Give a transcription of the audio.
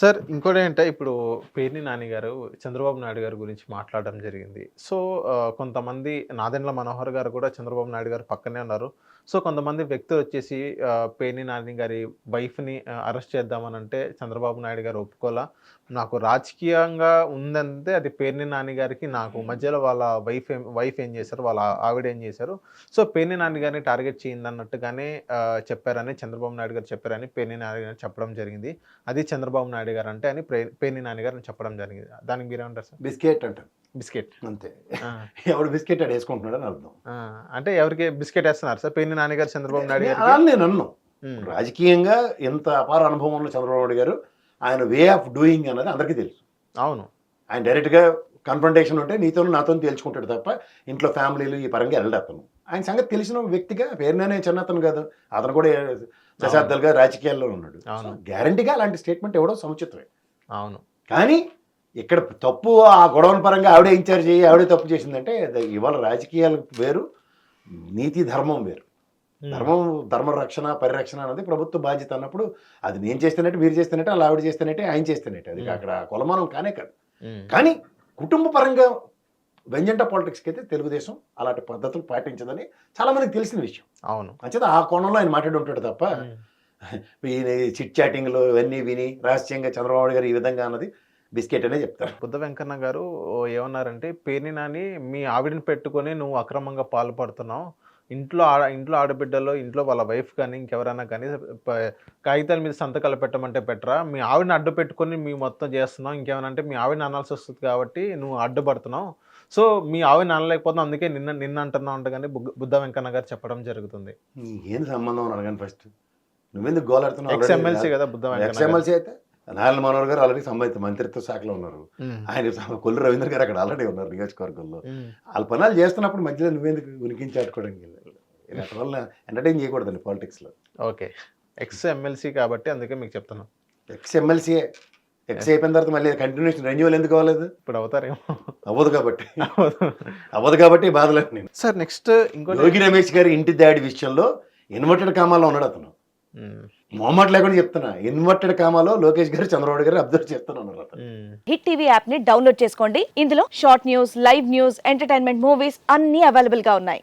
Sir ఇంకోటి ఏంటంటే ఇప్పుడు పేర్ని నాని గారు చంద్రబాబు నాయుడు గారి గురించి మాట్లాడడం జరిగింది. సో కొంతమంది నాదెండ్ల మనోహర్ గారు కూడా చంద్రబాబు నాయుడు గారు పక్కనే ఉన్నారు. సో కొంతమంది వ్యక్తులు వచ్చేసి పేర్ని నాని గారి వైఫ్ని అరెస్ట్ చేద్దామని అంటే చంద్రబాబు నాయుడు గారు ఒప్పుకోలా నాకు రాజకీయంగా ఉందంటే అది పేర్ని నాని గారికి నాకు మధ్యలో వాళ్ళ వైఫ్ ఏం వైఫ్ ఏం చేశారు? వాళ్ళ ఆవిడ ఏం చేశారు? సో పేర్ని నాని గారిని టార్గెట్ చేయింది అన్నట్టుగానే ఆ, చెప్పారని చంద్రబాబు నాయుడు గారు చెప్పారని పేర్ని నాని గారు చెప్పడం జరిగింది. అది చంద్రబాబు నాయుడు గారు అంటే అని ప్రే- పేర్ని నాని గారు చెప్పడం జరిగింది. దానికి మీరేమంటారు సార్? బిస్కెట్ అంటారు. బిస్కెట్. అంతే. ఎవడు బిస్కెట్ ఆడు వేసుకుంటున్నాడు అని అర్థం. అంటే ఎవరికి బిస్కెట్ వేస్తున్నారు సార్? పేర్ని నాని గారు చంద్రబాబు నాయుడు గారికి? నేను అన్నాను రాజకీయంగా ఎంత అపార అనుభవం ఉన్న చంద్రబాబు నాయుడు గారు ఆయన వే ఆఫ్ డూయింగ్ అన్నది అందరికీ తెలుసు. అవును. ఆయన డైరెక్ట్గా కన్ఫrontation ఉంటే నీతో నాతో తేల్చుకుంటాడు తప్ప ఇంట్లో ఫ్యామిలీలు ఈ పరంగా వెళ్ళడు అతను. ఆయన సంగతి తెలిసిన వ్యక్తిగా పేరునే చిన్న అతను కాదు. అతను కూడా దశాబ్దాలుగా రాజకీయాల్లో ఉన్నాడు. అవును. గ్యారంటీగా అలాంటి స్టేట్మెంట్ ఎవడో సముచితమే. అవును. కానీ ఇక్కడ తప్పు ఆ గొడవల పరంగా ఆవిడే ఇన్ఛార్జ్ అయ్యి ఆవిడే తప్పు చేసిందంటే ఇవాళ రాజకీయాలు వేరు నీతి ధర్మం వేరు. ధర్మం ధర్మ రక్షణ పరిరక్షణ అనేది ప్రభుత్వ బాధ్యత అన్నప్పుడు అది నేను చేస్తున్నట్టు మీరు చేస్తున్నట్టు అలా ఆవిడ చేస్తున్నట్టే ఆయన చేస్తున్నట్టు. అది. అక్కడ కొలమానం కానే కాదు. కానీ కుటుంబ పరంగా వెంజంట పాలిటిక్స్కి అయితే తెలుగుదేశం అలాంటి పద్ధతులు పాటించదని చాలా మందికి తెలిసిన విషయం. అవును. అంచేత ఆ కోణంలో ఆయన మాట్లాడి ఉంటాడు తప్ప ఈయన చిట్ చాటింగ్లో ఇవన్నీ విని రహస్యంగా చంద్రబాబు గారు ఈ విధంగా అన్నది బిస్కెట్ అనే చెప్తారు. బుద్ధ వెంకన్న గారు ఏమన్నారంటే పేర్ని నాని మీ ఆవిడని పెట్టుకొని నువ్వు అక్రమంగా పాల్పడుతున్నావు. ఇంట్లో ఆడ ఇంట్లో ఆడబిడ్డలో ఇంట్లో వాళ్ళ వైఫ్ కానీ ఇంకెవరైనా కానీ కాగితాల మీద సంతకాలు పెట్టమంటే పెట్టరా మీ ఆవిడని అడ్డు పెట్టుకొని మీ మొత్తం చేస్తున్నావు. ఇంకేమైనా అంటే మీ ఆవిడని అనాల్సి వస్తుంది కాబట్టి నువ్వు అడ్డుపడుతున్నావు. సో మీ ఆవిడని అనలేకపోతున్నావు. అందుకే నిన్న నిన్న అంటున్నావు అంటే కానీ బుద్ధ వెంకన్న గారు చెప్పడం జరుగుతుంది. ఏం సంబంధం అని అడగండి ఫస్ట్. నువ్వెందుకు గోలాడుతున్నావు ఎక్స్ ఎమ్మెల్సీ కదా బుద్ధ. ఎక్స్ఎమ్మెల్సీ అయితే నారాయణ మనోహర్ గారు ఆల్రెడీ సంబంధిత మంత్రిత్వ శాఖలో ఉన్నారు. ఆయన కొల్లు రవీంద్ర గారు అక్కడ ఆల్రెడీ ఉన్నారు నియోజకవర్గంలో. వాళ్ళ పనులు చేస్తున్నప్పుడు మధ్యలో నువ్వెందుకు ఉనికించి ఆడుకోవడానికి ఇలాంటి వాళ్ళని ఎంటర్టైన్ చేయకూడదండి పాలిటిక్స్లో ఓకే. ఎక్స్ ఎమ్మెల్సీ కాబట్టి అందుకే మీకు చెప్తున్నాను ఎక్స్ ఎమ్మెల్సీ ఎక్స్ అయిపోయిన తర్వాత మళ్ళీ కంటిన్యూషన్ రెన్యువల్ ఎందుకు అవ్వలేదు? ఇప్పుడు అవుతారేమో. అవ్వదు కాబట్టి. అవ్వదు. కాబట్టి బాధలేదు నేను. సార్ నెక్స్ట్ ఇంకోటి యోగి రమేష్ గారి ఇంటి దాడి విషయంలో ఇన్వర్టెడ్ కామాలో ఉన్నాడు అతను. మొహమాట లేకుండా చెప్తున్నా. Inverted కామాలో Lokesh garu Chandrababu garu observe um. Hit TV యాప్ని డౌన్లోడ్ చేసుకోండి. ఇందులో short news live news entertainment movies అన్ని అవైలబుల్గా ఉన్నాయి.